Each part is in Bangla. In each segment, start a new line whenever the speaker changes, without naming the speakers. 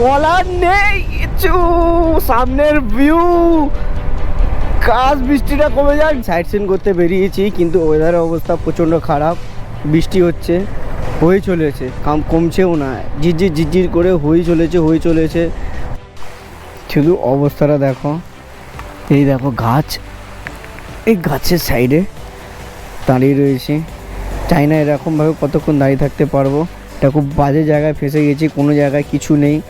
বলার নেই কিছু। সামনের ভিউ কাজ বৃষ্টিটা কমে যাক। সাইড সিন করতে বেরিয়েছি, কিন্তু ওয়েদারের অবস্থা প্রচণ্ড খারাপ। বৃষ্টি হচ্ছে, হয়ে চলেছে। কাম কমছেও না। ঝিরঝির ঝিরঝির করে হয়ে চলেছে হয়ে চলেছে। শুধু অবস্থাটা দেখো। এই দেখো গাছ। এই গাছের সাইডে দাঁড়িয়ে রয়েছে। চাই না এরকমভাবে কতক্ষণ দাঁড়িয়ে থাকতে পারব। এটা খুব বাজে জায়গায় ফেসে গেছি, কোনো জায়গায় কিছু নেই।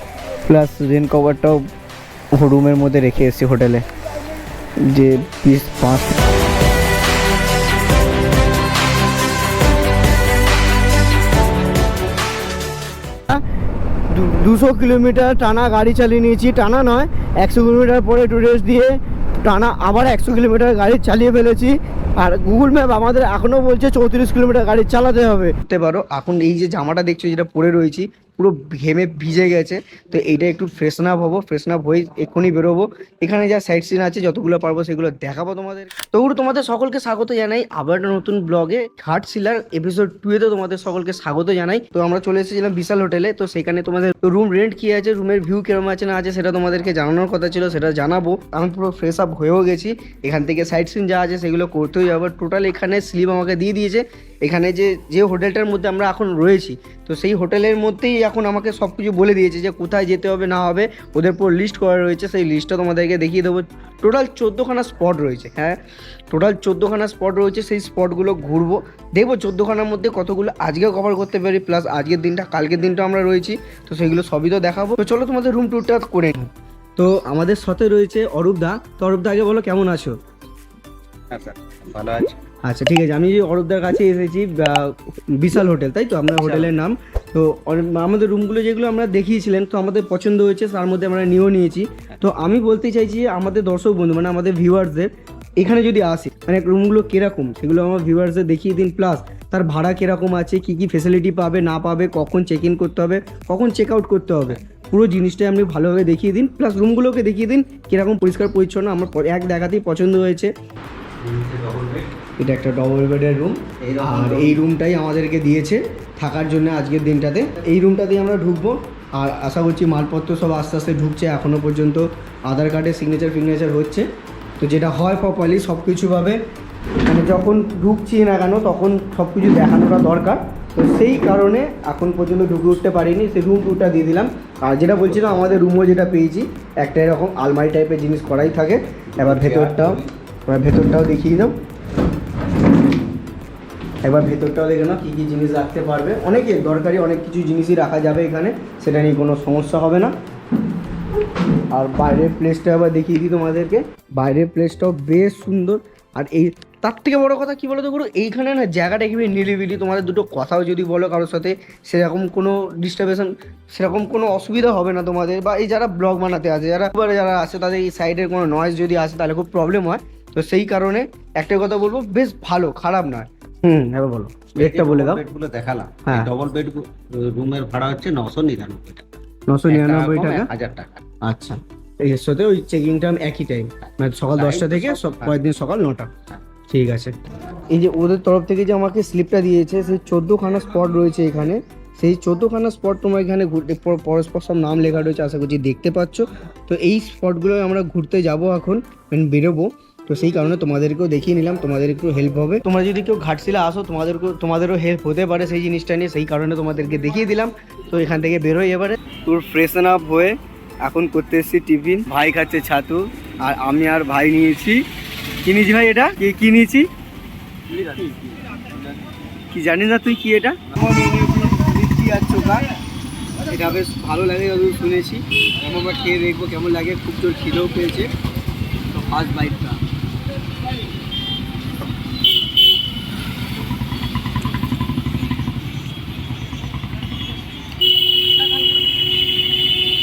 প্লাস রেন কভারটাও রুমের মধ্যে রেখে এসেছি হোটেলে। যে পিস পাঁচ দু- দুশো কিলোমিটার টানা গাড়ি চালিয়ে নিয়েছি। টানা নয় একশো কিলোমিটার পরে একটু রেস্ট দিয়ে টানা আবার একশো কিলোমিটার গাড়ি চালিয়ে ফেলেছি। আর গুগল ম্যাপ আমাদের এখনও বলছে চৌত্রিশ কিলোমিটার গাড়ি চালাতে হবে। পারো এখন এই যে জামাটা দেখছ যেটা পরে রয়েছি পুরো ঘেমে ভিজে গেছে। তো এইটা একটু ফ্রেশন আপ হব ফ্রেশন আপ হয়ে এক্ষুনি বেরোবো। এখানে যা সাইড সিন আছে, যতগুলো পারব সেগুলো দেখাবো তোমাদের। তো তোমাদের সকলকে স্বাগত জানাই আবার একটা নতুন ব্লগে ঘাট সিলার এপিসোড টু এতে তোমাদের সকলকে স্বাগত জানাই। তো আমরা চলে এসেছিলাম বিশাল হোটেলে তো সেখানে তোমাদের রুম রেন্ট কি আছে রুমের ভিউ কীরকম আছে না আছে সেটা তোমাদেরকে জানানোর কথা ছিল, সেটা জানাব। আমি পুরো ফ্রেশ আপ হয়েও গেছি। এখান থেকে সাইড সিন যা আছে সেগুলো করতেই যাব টোটাল এখানে স্লিপ আমাকে দিয়ে দিয়েছে। এখানে যে যে হোটেলটার মধ্যে আমরা এখন রয়েছি, তো সেই হোটেলের মধ্যেই এখন আমাকে সব কিছু বলে দিয়েছে যে কোথায় যেতে হবে, না হবে, ওদের পুরো লিস্ট করা রয়েছে। সেই লিস্টটা তোমাদেরকে দেখিয়ে দেবো। টোটাল চোদ্দোখানা স্পট রয়েছে হ্যাঁ? টোটাল চোদ্দোখানা স্পট রয়েছে, সেই স্পটগুলো ঘুরবো। দেখব চোদ্দোখানার মধ্যে কতগুলো আজকে কভার করতে পারি প্লাস আজকের দিনটা, কালকের দিনটা আমরা রয়েছি, তো সেগুলো সবই তো দেখাবো। তো চলো তোমাদের রুম ট্যুরটা করে নিই। তো আমাদের সাথে রয়েছে অরূপ দা। তো অরূপ দা, আগে বলো, কেমন আছো?
হ্যাঁ স্যার, ভালো আছে।
আচ্ছা ঠিক আছে। আমি যে অরূপদার কাছে এসেছি বিশাল হোটেল তাই তো? আপনার হোটেলের নাম। তো আমাদের রুমগুলো যেগুলো আমরা দেখিয়েছিলেন তো আমাদের পছন্দ হয়েছে তার মধ্যে আমরা নিয়েও নিয়েছি। তো আমি বলতে চাইছি আমাদের দর্শক বন্ধু মানে আমাদের ভিউয়ার্সদের এখানে যদি আসে মানে রুমগুলো কীরকম? সেগুলো আমার ভিউয়ার্সদের দেখিয়ে দিন। প্লাস তার ভাড়া কীরকম আছে? কী কী ফেসিলিটি পাবে না পাবে? কখন চেক ইন করতে হবে? কখন চেক আউট করতে হবে? পুরো জিনিসটাই আপনি ভালোভাবে দেখিয়ে দিন। প্লাস রুমগুলোকে দেখিয়ে দিন কীরকম পরিষ্কার পরিচ্ছন্ন আমার এক দেখাতেই পছন্দ হয়েছে। এটা একটা ডবল বেডের রুম আর এই রুমটাই আমাদেরকে দিয়েছে থাকার জন্য আজকের দিনটাতে। এই রুমটাতেই আমরা ঢুকবো। আর আশা করছি মালপত্র সব আস্তে আস্তে ঢুকছে এখনও পর্যন্ত আধার কার্ডে সিগনেচার ফিগনেচার হচ্ছে। তো যেটা হয় প্রপারলি সব কিছুভাবে মানে যখন ঢুকছি না কেন তখন সব কিছু দেখানোটা দরকার। তো সেই কারণে এখন পর্যন্ত ঢুকে উঠতে পারিনি সেই রুম টুরটা দিয়ে দিলাম। আর যেটা বলছিলাম আমাদের রুমও যেটা পেয়েছি একটা এরকম আলমারি টাইপের জিনিস করাই থাকে। এবার ভেতরটাও এবার ভেতরটাও দেখিয়ে দাও। একবার ভেতরটাও দেখে নাও, কী কী জিনিস রাখতে পারবে। অনেকে দরকারি অনেক কিছু জিনিসই রাখা যাবে এখানে, সেটা নিয়ে কোনো সমস্যা হবে না। আর বাইরের প্লেসটা আবার দেখিয়ে দিই তোমাদেরকে। বাইরের প্লেসটাও বেশ সুন্দর। আর এই, তার থেকে বড় কথা কি বলো তো গুরু এইখানে না জায়গাটা একেবারে নিলিবিলি তোমাদের দুটো কথাও যদি বলো কারোর সাথে, সেরকম কোনো ডিস্টার্বেশন সেরকম কোনো অসুবিধা হবে না তোমাদের। বা এই যারা ব্লগ বানাতে আছে যারা যারা আসে, তাদের এই সাইডের কোনো নয়েজ যদি আসে, তাহলে খুব প্রবলেম হয়। তো সেই কারণে একটাই কথা বলব, বেশ ভালো, খারাপ নয়। হুম এবার বলো। রেটটা বলে দাও।
বেডগুলো দেখালাম।
হ্যাঁ।
ডবল বেড রুমের ভাড়া হচ্ছে নশো নিরানব্বই টাকা।
নশো নিরানব্বই টাকা?
হাজার টাকা।
আচ্ছা। এর সাথে ওই চেকিং টাইম একই টাইম মানে সকাল দশটা থেকে পরের দিন সকাল নটা।
হ্যাঁ।
ঠিক আছে। এই যে ওদের তরফ থেকে যে আমাকে স্লিপটা দিয়েছে সেই চোদ্দোখানা স্পট রয়েছে এখানে। সেই চোদ্দোখানা স্পট তোমার এখানে ঘুরতে পর- পরস্পর সব নাম লেখা রয়েছে আশা করছি দেখতে পাচ্ছ। তো এই স্পটগুলো আমরা ঘুরতে যাব এখন বেরোবো। তো সেই কারণে তোমাদেরকেও দেখিয়ে নিলাম তোমাদের একটু হেল্প হবে। তোমরা যদি কেউ ঘাটশিলা আসো, তোমাদেরকেও, তোমাদেরও হেল্প হতে পারে সেই জিনিসটা নিয়ে, সেই কারণে তোমাদেরকে দেখিয়ে দিলাম। তো এখান থেকে বেরোই এবারে। তোর ফ্রেশন আপ হয়ে এখন করতে এসেছি টিফিন। ভাই খাচ্ছে ছাতু, আর আমি আর ভাই নিয়েছি। কি নিয়েছি ভাই এটা? কি কি নিয়েছি? কি জানি না তুই কি এটা? আমার এটা বেশ ভালো লাগে যতদূর শুনেছি। আমি আবার খেয়ে দেখব, কেমন লাগে? খুব তোর খিদেও পেয়েছে। তো ফার্স্ট বাইটটা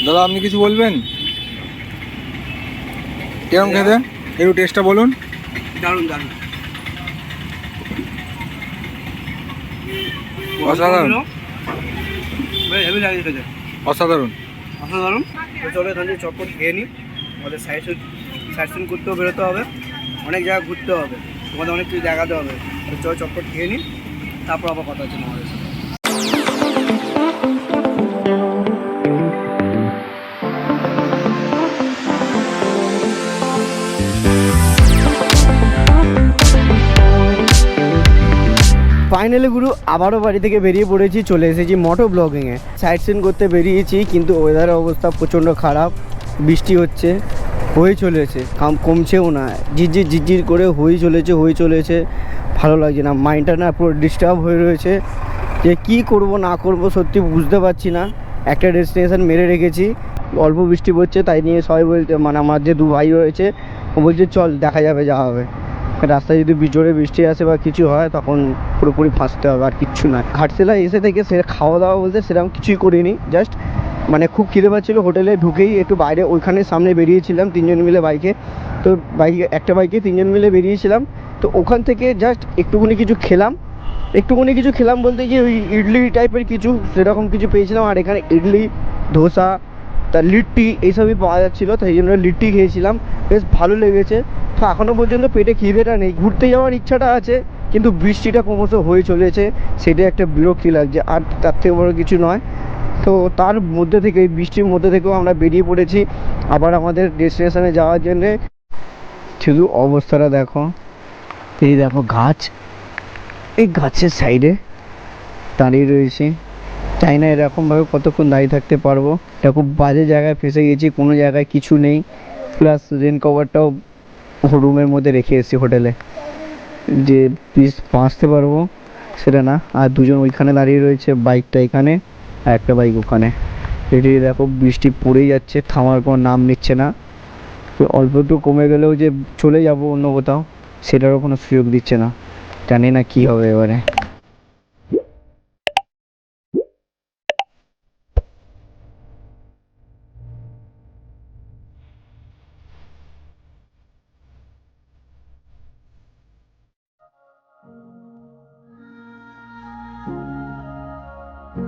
দাদা আপনি কিছু বলবেন? কেমন খেতে? একটু টেস্টটা বলুন।
দারুণ দারুণ।
অসাধারণ। অসাধারণ।
অসাধারণ। চলো এখান থেকে চটপট খেয়ে নিই আমাদের সাইড সাইড করতেও বেরোতে হবে। অনেক জায়গা ঘুরতে হবে। তোমাদের অনেক কিছু দেখাতে হবে। চলো চটপট খেয়ে নিই। তারপর আবার কথা হচ্ছে আমাদের ফাইনালি গুরু, আবারও বাড়ি থেকে বেরিয়ে পড়েছি, চলে এসেছি মোটো ব্লগিংয়ে সাইড সিন করতে বেরিয়েছি, কিন্তু ওয়েদারের অবস্থা প্রচণ্ড খারাপ, বৃষ্টি হচ্ছে হয়ে চলেছে, কাম কমছেও না। ঝিরঝির ঝিরঝির করে হয়ে চলেছে হয়ে চলেছে, ভালো লাগছে না মাইন্ডটা না পুরো ডিস্টার্ব হয়ে রয়েছে। যে কি করব, না করব সত্যি বুঝতে পারছি না, একটা ডেস্টিনেশন মেরে রেখেছি, অল্প বৃষ্টি পড়ছে, তাই নিয়ে সবাই বলতে মানে আমার যে দু ভাই রয়েছে, ও বলছে, চল, দেখা যাবে যা হবে। রাস্তায় যদি জোরে বৃষ্টি আসে বা কিছু হয়, তখন পুরোপুরি ফাঁসতে হবে আর কিচ্ছু না। ঘাটশিলা এসে থেকে সে খাওয়া দাওয়া বলতে সেরকম কিছুই করিনি জাস্ট মানে খুব খিদে পাচ্ছিলো হোটেলে ঢুকেই একটু বাইরে ওইখানে সামনে বেরিয়েছিলাম তিনজন মিলে বাইকে। তো বাইকে, একটা বাইকে তিনজন মিলে বেরিয়েছিলাম। তো ওখান থেকে জাস্ট একটুখানি কিছু খেলাম। একটুখানি কিছু খেলাম বলতে যে ওই ইডলি টাইপের কিছু, সেরকম কিছু পেয়েছিলাম। আর এখানে ইডলি, ধোসা তার লিট্টি, এইসবই পাওয়া যাচ্ছিল। তাই জন্য লিট্টি খেয়েছিলাম। বেশ ভালো লেগেছে। তো এখনও পর্যন্ত পেটে খিদেটা নেই। ঘুরতে যাওয়ার ইচ্ছাটা আছে, কিন্তু বৃষ্টিটা ক্রমশ হয়ে চলেছে। সেটা একটা বিরক্তি লাগছে, আর তার থেকে বড় কিছু নয়। তো তার মধ্যে থেকে বৃষ্টির মধ্যে থেকেও আমরা বেরিয়ে পড়েছি। আবার আমাদের ডেস্টিনেশনে যাওয়ার জন্যে। শুধু অবস্থাটা দেখো। এই দেখো গাছ। এই গাছের সাইডে দাঁড়িয়ে রয়েছি। চাই না এরকমভাবে কতক্ষণ দাঁড়িয়ে থাকতে পারব। এটা খুব বাজে জায়গায় ফেসে গেছি, কোনো জায়গায় কিছু নেই। প্লাস রেন কভারটাও রুমের মধ্যে রেখে এসেছি হোটেলে যে প্লিজ বাঁচতে পারব, সেটা না। আর দুজন ওইখানে দাঁড়িয়ে রয়েছে বাইকটা এখানে আর একটা বাইক ওখানে। এটি দেখো, বৃষ্টি পড়েই যাচ্ছে, থামার কোনো নাম নিচ্ছে না। অল্প একটু কমে গেলেও যে চলে যাব অন্য কোথাও, সেটারও কোনো সুযোগ দিচ্ছে না। জানি না কী হবে এবারে।